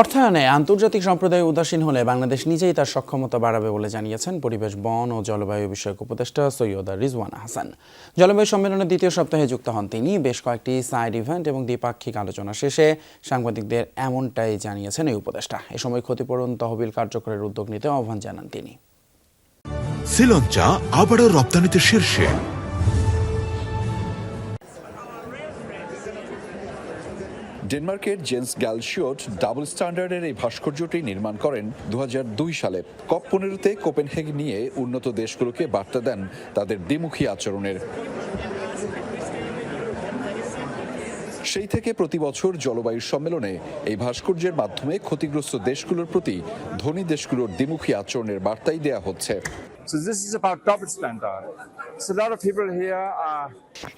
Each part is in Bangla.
অর্থায়নে আন্তর্জাতিক সম্প্রদায় উদাসীন হলে বাংলাদেশ নিজেই তার সক্ষমতা বাড়াবে বলে জানিয়েছেন পরিবেশ, বন ও জলবায়ু বিষয়ক উপদেষ্টা সৈয়দা রিজওয়ানা হাসান। জলবায়ু সম্মেলনের দ্বিতীয় সপ্তাহে যুক্ত হন তিনি। বেশ কয়েকটি সাইড ইভেন্ট এবং দ্বিপাক্ষিক আলোচনা শেষে সাংবাদিকদের এমনটাই জানিয়েছেন এই উপদেষ্টা। এ সময় ক্ষতিপূরণ তহবিল কার্যকরের উদ্যোগ নিতে আহ্বান জানান তিনি। শ্রীলঙ্কা আবারও রপ্তানিতে শীর্ষে। ডেনমার্কের জেন্স গ্যালশিওট ডাবল স্ট্যান্ডার্ডের এই ভাস্কর্যটি নির্মাণ করেন দু হাজার দুই সালে। কপ পনেরোতে কোপেনহেগ নিয়ে উন্নত দেশগুলোকে বার্তা দেন তাদের দ্বিমুখী আচরণের। সেই থেকে প্রতি বছর জলবায়ু সম্মেলনে এই ভাস্কর্যের মাধ্যমে ক্ষতিগ্রস্ত দেশগুলোর প্রতি ধনী দেশগুলোর দ্বিমুখী আচরণের বার্তাই দেয়া হচ্ছে। So this is about double standard. So a lot of people here are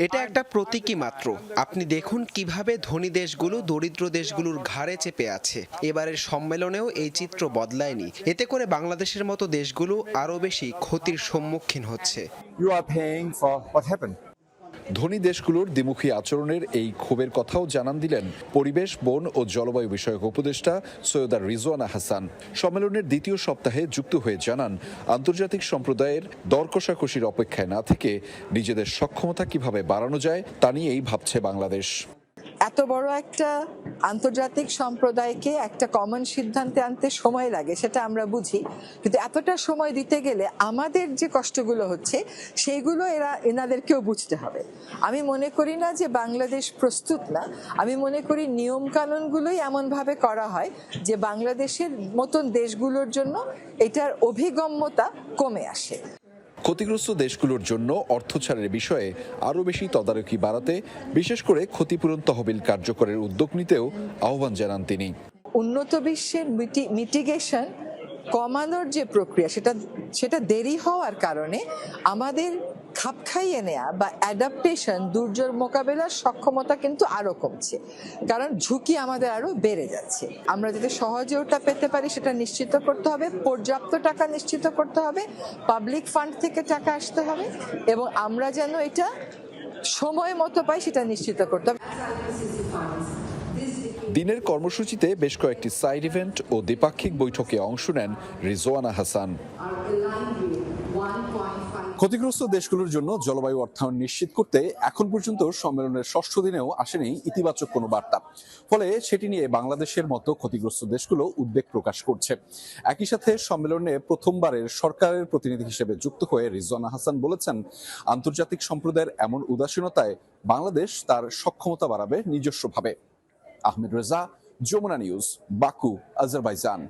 এটা একটা প্রতীকী মাত্র আপনি দেখুন কীভাবে ধনী দেশগুলো দরিদ্র দেশগুলোর ঘাড়ে চেপে আছে এবারের সম্মেলনেও এই চিত্র বদলায়নি এতে করে বাংলাদেশের মতো দেশগুলো আরও বেশি ক্ষতির সম্মুখীন হচ্ছে you are paying for what happened. ধনী দেশগুলোর দ্বিমুখী আচরণের এই ক্ষোভের কথাও জানান দিলেন পরিবেশ, বন ও জলবায়ু বিষয়ক উপদেষ্টা সৈয়দা রিজওয়ানা হাসান। সম্মেলনের দ্বিতীয় সপ্তাহে যুক্ত হয়ে জানান, আন্তর্জাতিক সম্প্রদায়ের দর কষাকষির অপেক্ষায় না থেকে নিজেদের সক্ষমতা কীভাবে বাড়ানো যায় তা নিয়েই ভাবছে বাংলাদেশ। এত বড় একটা আন্তর্জাতিক সম্প্রদায়কে একটা কমন সিদ্ধান্তে আনতে সময় লাগে, সেটা আমরা বুঝি। কিন্তু এতটা সময় দিতে গেলে আমাদের যে কষ্টগুলো হচ্ছে সেইগুলো এরা, এনাদেরকেও বুঝতে হবে। আমি মনে করি না যে বাংলাদেশ প্রস্তুত না। আমি মনে করি নিয়ম কানুনগুলোই এমনভাবে করা হয় যে বাংলাদেশের মতন দেশগুলোর জন্য এটার অভিগম্যতা কমে আসে। ক্ষতিগ্রস্ত দেশগুলোর জন্য অর্থ ছাড়ের বিষয়ে আরও বেশি তদারকি বাড়াতে, বিশেষ করে ক্ষতিপূরণ তহবিল কার্যকরের উদ্যোগ নিতেও আহ্বান জানান তিনি। উন্নত বিশ্বের মিটিগেশন কমানোর যে প্রক্রিয়া, সেটা সেটা দেরি হওয়ার কারণে আমাদের খাপ খাইয়ে নেওয়া বা অ্যাডাপ্টেশন দুর্যোগ মোকাবেলার সক্ষমতা কিন্তু আরও কমছে। কারণ ঝুঁকি আমাদের আরও বেড়ে যাচ্ছে। আমরা যদি সহজে ওটা পেতে পারি, সেটা নিশ্চিত করতে হবে, পর্যাপ্ত টাকা নিশ্চিত করতে হবে পাবলিক ফান্ড থেকে টাকা আসতে হবে এবং আমরা যেন এটা সময় মতো পাই, সেটা নিশ্চিত করতে হবে। দিনের কর্মসূচিতে বেশ কয়েকটি সাইড ইভেন্ট ও দ্বিপাক্ষিক বৈঠকে অংশ নেন রিজওয়ানা হাসান। ক্ষতিগ্রস্ত দেশগুলোর জন্য জলবায়ু অর্থায়ন নিশ্চিত করতে এখন পর্যন্ত সম্মেলনের ষষ্ঠ দিনেও আসেনি ইতিবাচক কোনো বার্তা। ফলে সেটি নিয়ে বাংলাদেশের মতো ক্ষতিগ্রস্ত দেশগুলো উদ্বেগ প্রকাশ করছে। একই সাথে সম্মেলনে প্রথমবারের সরকারের প্রতিনিধি হিসেবে যুক্ত হয়ে রিজওয়ানা হাসান বলেছেন, আন্তর্জাতিক সম্প্রদায়ের এমন উদাসীনতায় বাংলাদেশ তার সক্ষমতা বাড়াবে নিজস্বভাবে। Ahmed Reza, Jamuna News, Baku, Azerbaijan.